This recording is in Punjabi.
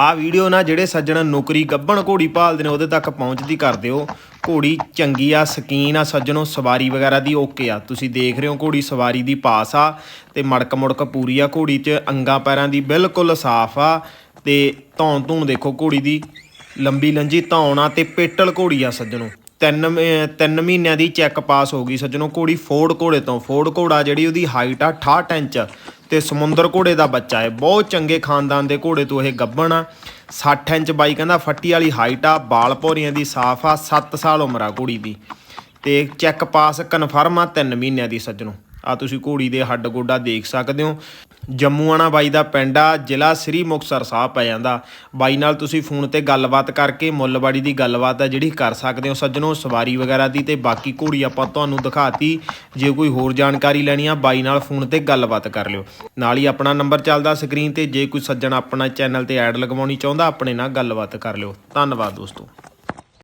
ਆ ਵੀਡੀਓ ਨਾ ਜਿਹੜੇ ਸੱਜਣ ਨੌਕਰੀ ਗੱਭਣ ਘੋੜੀ ਭਾਲਦੇ ਨੇ, ਉਹਦੇ ਤੱਕ ਪਹੁੰਚਦੀ ਕਰ ਦਿਓ। ਘੋੜੀ ਚੰਗੀ ਆ, ਸਕੀਨ ਆ ਸੱਜਣੋ, ਸਵਾਰੀ ਵਗੈਰਾ ਦੀ ਓਕੇ ਆ। ਤੁਸੀਂ ਦੇਖ ਰਹੇ ਹੋ ਘੋੜੀ ਸਵਾਰੀ ਦੀ ਪਾਸ ਆ ਤੇ ਮੜਕ ਮੁੜਕ ਪੂਰੀ ਆ। ਘੋੜੀ 'ਚ ਅੰਗਾ ਪੈਰਾਂ ਦੀ ਬਿਲਕੁਲ ਸਾਫ਼ ਆ ਤੇ ਧੌਣ ਧੂਣ ਦੇਖੋ ਘੋੜੀ ਦੀ। ਲੰਬੀ ਲੰਜੀ ਧੌਣ ਆ ਤੇ ਪੇਟਲ ਘੋੜੀ ਆ ਸੱਜਣੋ। ਤਿੰਨ ਮ- ਤਿੰਨ ਮਹੀਨਿਆਂ ਦੀ ਚੈੱਕ ਪਾਸ ਹੋ ਗਈ ਸੱਜਣੋ। ਘੋੜੀ ਫੋਰਡ ਘੋੜੇ ਤੋਂ। ਫੋਰਡ ਘੋੜਾ ਜਿਹੜੀ ਉਹਦੀ ਹਾਈਟ ਆ 68 ਇੰਚ। ਤੇ ਸਮੁੰਦਰ ਘੋੜੇ ਦਾ ਬੱਚਾ ਹੈ ਬਹੁਤ ਚੰਗੇ ਖਾਨਦਾਨ ਦੇ ਘੋੜੇ ਤੋਂ ਇਹ ਗੱਭਣ ਆ। 60 ਇੰਚ ਬਾਈ ਕਹਿੰਦਾ ਫੱਟੀ ਵਾਲੀ ਹਾਈਟ ਆ, ਬਾਲ ਭੌਰੀਆਂ ਦੀ ਸਾਫ਼ ਆ 7 ਸਾਲ ਉਮਰ ਆ ਘੋੜੀ ਦੀ। ਤੇ ਚੈੱਕ ਪਾਸ ਕਨਫਰਮ ਆ 3 ਮਹੀਨਿਆਂ ਦੀ ਸੱਜਣੋ। ਆ ਤੁਸੀਂ ਘੋੜੀ ਦੇ ਹੱਡ ਗੋਡਾ ਦੇਖ ਸਕਦੇ ਹੋ। ਜੰਮੂਆਣਾ ਬਾਈ ਦਾ ਪਿੰਡ ਆ, ਜ਼ਿਲ੍ਹਾ ਸ੍ਰੀ ਮੁਕਤਸਰ ਸਾਹਿਬ ਪੈ ਜਾਂਦਾ। ਬਾਈ ਨਾਲ ਤੁਸੀਂ ਫੋਨ ਤੇ ਗੱਲਬਾਤ ਕਰਕੇ ਮੁੱਲਬਾੜੀ ਦੀ ਗੱਲਬਾਤ ਆ ਜਿਹੜੀ ਕਰ ਸਕਦੇ ਹੋ। ਸੱਜਣੋ, ਸਵਾਰੀ ਵਗੈਰਾ ਦੀ ਤੇ ਬਾਕੀ ਘੋੜੀ ਆਪਾਂ ਤੁਹਾਨੂੰ ਦਿਖਾਤੀ। ਜੇ ਕੋਈ ਹੋਰ ਜਾਣਕਾਰੀ ਲੈਣੀ ਆ, ਬਾਈ ਨਾਲ ਫੋਨ ਤੇ ਗੱਲਬਾਤ ਕਰ ਲਿਓ। ਨਾਲ ਹੀ ਆਪਣਾ ਨੰਬਰ ਚੱਲਦਾ ਸਕਰੀਨ ਤੇ। ਜੇ ਕੋਈ ਸੱਜਣ ਆਪਣਾ ਚੈਨਲ ਤੇ ਐਡ ਲਗਵਾਉਣੀ ਚਾਹੁੰਦਾ, ਆਪਣੇ ਨਾਲ ਗੱਲਬਾਤ ਕਰ ਲਿਓ। ਧੰਨਵਾਦ ਦੋਸਤੋ।